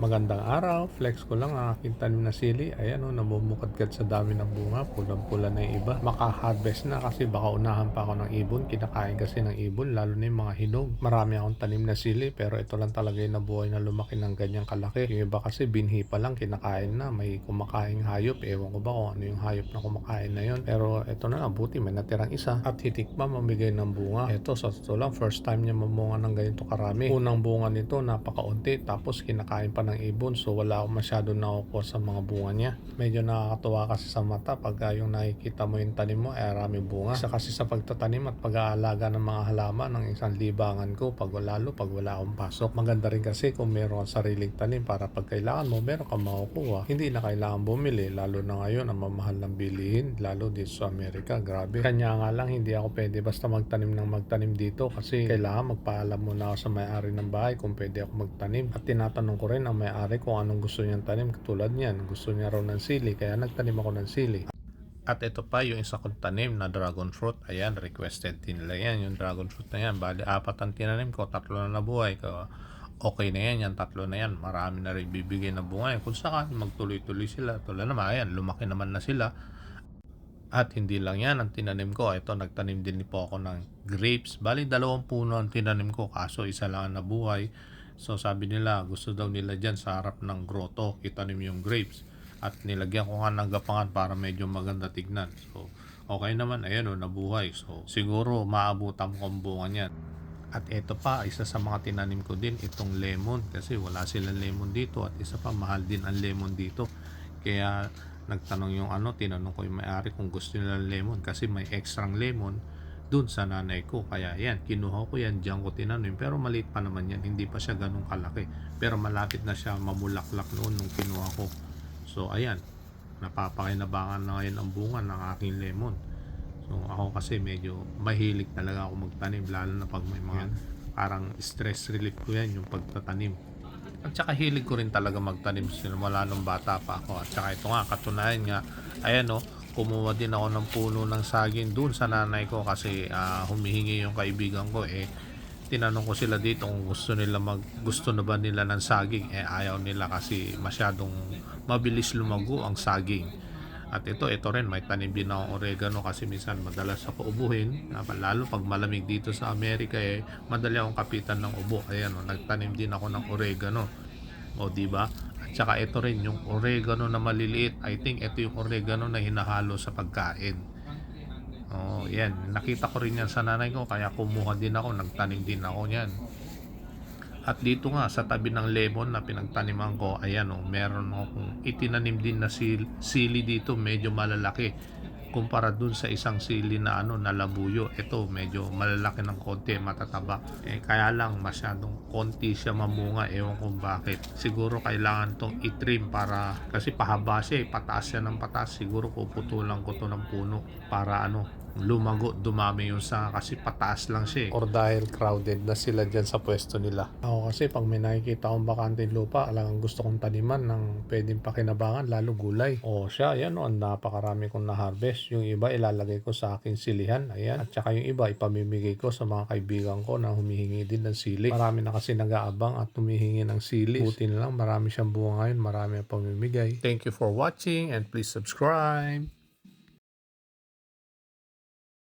Magandang araw, flex ko lang ang aking tanim na sili. Ayan o, namumukadkad sa dami ng bunga, pulang-pula na yung iba. Maka-harvest na kasi baka unahan pa ako ng ibon. Kinakain kasi ng ibon, lalo na yung mga hinog. Marami akong tanim na sili, pero ito lang talaga yung nabuhay na lumaki ng ganyang kalaki. Yung iba kasi binhi pa lang, kinakain na. May kumakain hayop, ewan ko ba kung ano yung hayop na kumakain na yon. Pero ito na lang, buti may natirang isa. At hitik pa mamigay ng bunga. Ito, sa totoo lang, first time niya mamunga ng ganito karami. Unang bunga nito, napakaunti. Tapos kinakain pa ng ibon. So wala akong masyado nakukuha sa mga bunga niya. Medyo nakakatuwa kasi sa mata pag ah, yung nakikita mo yung tanim mo, ay maraming bunga. Isa kasi sa pagtatanim at pag-aalaga ng mga halaman ng isang libangan ko, pag lalo pag wala akong pasok. Maganda rin kasi kung meron sariling tanim para pag kailangan mo, meron kang makukuha. Hindi na kailangan bumili, lalo na ngayon ang mamahal ng bilihin, lalo dito sa Amerika. Grabe. Kanya nga lang, hindi ako pwede basta magtanim ng magtanim dito kasi kailangan magpaalam muna ako sa may-ari ng bahay kung pwede ako magtanim. At tinatanong ko rin ang may-ari kung anong gusto niyang tanim. Katulad niyan, gusto niya raw ng sili, kaya nagtanim ako ng sili. At ito pa yung isa kong tanim na dragon fruit. Ayan, requested din nila yan. Yung dragon fruit na yan. Bali, apat ang tinanim ko. Tatlo na nabuhay ko. Okay na yan. Yan tatlo na yan. Marami na rin bibigay na bunga. Kung saan magtuloy-tuloy sila. Tulad naman, ayan, lumaki naman na sila. At hindi lang yan ang tinanim ko. Ito, nagtanim din po ako ng grapes. Bali, dalawang puno ang tinanim ko. Kaso isa lang ang nabuhay. So sabi nila, gusto daw nila dyan sa harap ng grotto. Itanim yung grapes. At nilagyan ko nga ng gapangan para medyo maganda tignan. So, okay naman. Ayan o, nabuhay. So, siguro maabutan ko ang bunga niyan. At ito pa, isa sa mga tinanim ko din, itong lemon. Kasi wala silang lemon dito. At isa pa, mahal din ang lemon dito. Kaya nagtanong yung ano, tinanong ko yung may-ari kung gusto nila lemon. Kasi may extrang lemon dun sa nanay ko. Kaya yan, kinuha ko yan, diyan ko tinanim. Pero maliit pa naman yan, hindi pa siya ganun kalaki. Pero malapit na siya mamulaklak noon nung kinuha ko. So ayan, napapakinabangan na ngayon ang bunga ng aking lemon. So ako kasi medyo mahilig talaga ako magtanim lalo na pag may mga parang stress relief ko yan yung pagtatanim. At saka hilig ko rin talaga magtanim simula nung bata pa ako. At saka ito nga, katunayan nga, ayan o, kumuha din ako ng puno ng saging dun sa nanay ko kasi ah, humihingi yung kaibigan ko eh tinanong ko sila dito kung gusto nila mag gusto na ba nila ng saging. Eh ayaw nila kasi masyadong mabilis lumago ang saging. At ito ito rin may tanim din akong oregano kasi minsan madalas ako ubuhin. Lalo pag malamig dito sa Amerika eh madali akong kapitan ng ubo. Ayan o nagtanim din ako ng oregano. O di ba at saka ito rin yung oregano na maliliit I think ito yung oregano na hinahalo sa pagkain Oh, yan. Nakita ko rin yan sa nanay ko kaya kumuha din ako, nagtanim din ako niyan. At dito nga sa tabi ng lemon na pinagtaniman ko, ayan oh, meron akong itinanim din na sil- sili dito, medyo malalaki kumpara dun sa isang sili na ano na labuyo. Ito medyo malalaki ng konti matataba. Eh kaya lang masyadong konti siya mamunga ewan kung bakit. Siguro kailangan tong itrim para kasi pahaba siya eh. Pataas siya ng pataas. Siguro puputulan ko to ng puno para ano lumago, dumami yung sa kasi pataas lang siya eh. Or dahil crowded na sila dyan sa pwesto nila. Ako kasi pag may nakikita akong bakanteng lupa, alang gusto kong taniman ng pwedeng pakinabangan, lalo gulay. O siya, yan o, napakarami kong na-harvest. Yung iba ilalagay ko sa aking silihan, ayan. At saka yung iba ipamimigay ko sa mga kaibigan ko na humihingi din ng sili. Marami na kasi nag-aabang at humihingi ng sili. Buti na lang, marami siyang bunga ngayon, marami ang pamimigay. Thank you for watching and please subscribe.